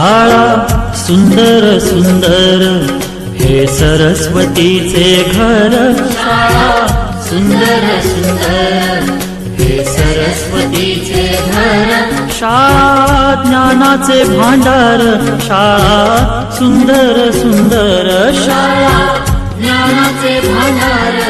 शाळा सुंदर सुंदर हे सरस्वतीचे घर. शाळा सुंदर सुंदर हे सरस्वतीचे घर. शाळा ज्ञानाचे भांडार शाळा सुंदर सुंदर शाळा ज्ञानाचे भांडार.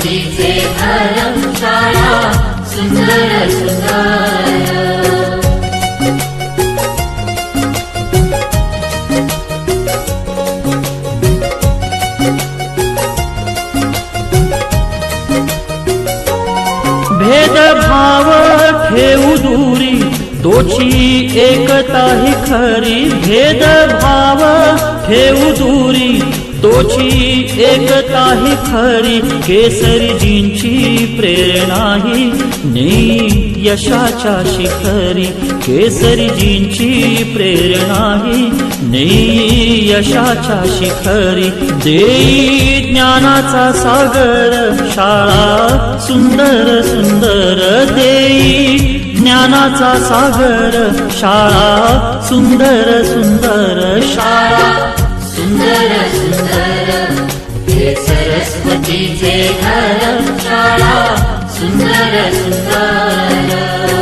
सरस्वतीचे घर शाळा सुंदर सुंदर भेदभाव ठेवू दूरी तोची एकता ही खरी। भेदभाव ठेवू दूरी तोची एकता ही खरी केसरीजींची प्रेरणा ही नेई यशाच्या शिखरी केसरीजींची प्रेरणा ही नेई यशाच्या शिखरी. देई ज्ञानाचा सागर शाळा सुंदर सुंदर. देई ज्ञानाचा सागर शाळा सुंदर सुंदर. शाळा सुंदर. शाळा सुंदर सुंदर